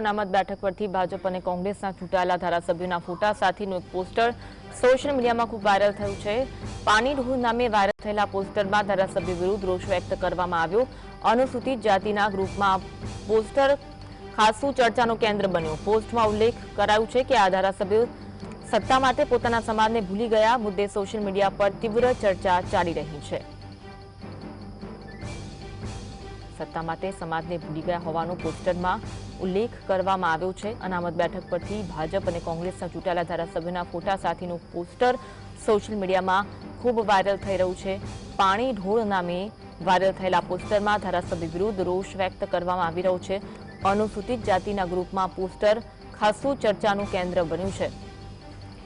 અનામત બેઠક પરથી ભાજપ અને કોંગ્રેસના ચૂંટાયેલા ધારાસભ્યોના ફોટા સાથેનું એક પોસ્ટર સોશિયલ મીડિયામાં ખૂબ વાયરલ થયું છે. પાણી ઢોર નામે વાયરલ થયેલા પોસ્ટરમાં ધારાસભ્ય વિરુદ્ધ રોષ વ્યક્ત કરવામાં આવ્યો. અનુસૂચિત જાતિના ગ્રુપમાં પોસ્ટર ખાસું ચર્ચાનું કેન્દ્ર બન્યો. પોસ્ટમાં ઉલ્લેખ કરાયું છે કે આ ધારાસભ્યો સત્તા માટે પોતાના સમાજને ભૂલી ગયા. મુદ્દે સોશિયલ મીડિયા પર તીવ્ર ચર્ચા ચાલી રહી છે. સત્તા માટે સમાજને ભૂલી ગયા હોવાનું પોસ્ટરમાં ઉલ્લેખ કરવામાં આવ્યો છે. અનામત બેઠક પરથી ભાજપ અને કોંગ્રેસના ચૂંટાયેલા ધારાસભ્યોના ફોટા સાથેનું પોસ્ટર સોશિયલ મીડિયામાં ખૂબ વાયરલ થઈ રહ્યું છે. પાણી ઢોળ નામે વાયરલ થયેલા પોસ્ટરમાં ધારાસભ્ય વિરુદ્ધ રોષ વ્યક્ત કરવામાં આવી રહ્યો છે. અનુસૂચિત જાતિના ગ્રુપમાં પોસ્ટર ખાસું ચર્ચાનું કેન્દ્ર બન્યું છે.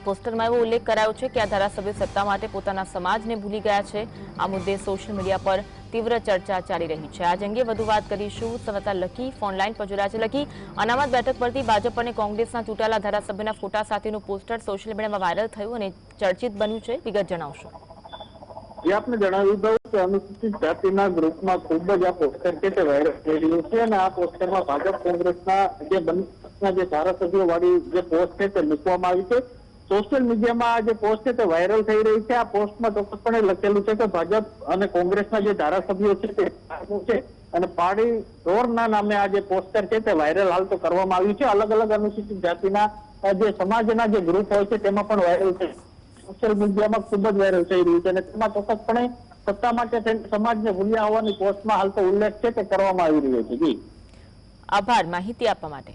પોસ્ટરમાં એવો ઉલ્લેખ કરાયો છે કે આ ધારાસભ્ય સત્તા માટે પોતાના સમાજને ભૂલી ગયા છે. આ મુદ્દે સોશિયલ મીડિયા પર તીવ્ર ચર્ચા ચાલી રહી છે. આજ અંગે વધુ વાત કરીશું. સંવાદદાતા લકી ફોનલાઈન પર જોડાયા છે. લકી, અનામત બેઠક પરથી ભાજપ અને કોંગ્રેસના ચૂંટાયેલા ધારાસભ્યના ફોટા સાથેનું પોસ્ટર સોશિયલ મીડિયામાં વાયરલ થયું અને ચર્ચિત બન્યું છે. વિગત જણાવશો. જે આપને જણાવ્યું હતું કે અનુસૂચિત જાતિના ગ્રુપમાં ખૂબ જ આ પોસ્ટર છે વાયરલ થઈ રહ્યું છે અને આ પોસ્ટરમાં ભાજપ કોંગ્રેસના જે બંને ધારાસભ્યો વાળી જે પોસ્ટ છે તે મૂકવામાં આવી છે. સોશિયલ મીડિયામાં જે પોસ્ટ છે તે વાયરલ થઈ રહી છે. આ પોસ્ટમાં ચોક્કસપણે લખેલું છે કે ભાજપ અને કોંગ્રેસના જે ધારાસભ્યો છે તે છે અને પાડી ઢોરના નામે આ જે પોસ્ટર છે તે વાયરલ હાલ તો કરવામાં આવ્યું છે. અલગ અલગ અનુસૂચિત જાતિના જે સમાજના જે ગ્રુપ હોય છે તેમાં પણ વાયરલ છે. સોશિયલ મીડિયામાં ખૂબ જ વાયરલ થઈ રહ્યું છે અને તેમાં ચોક્કસપણે સત્તા માટે સમાજને ભૂલ્યા હોવાની પોસ્ટમાં હાલ તો ઉલ્લેખ છે તે કરવામાં આવી રહ્યો છે. જી. આભાર. માહિતી આપવા માટે.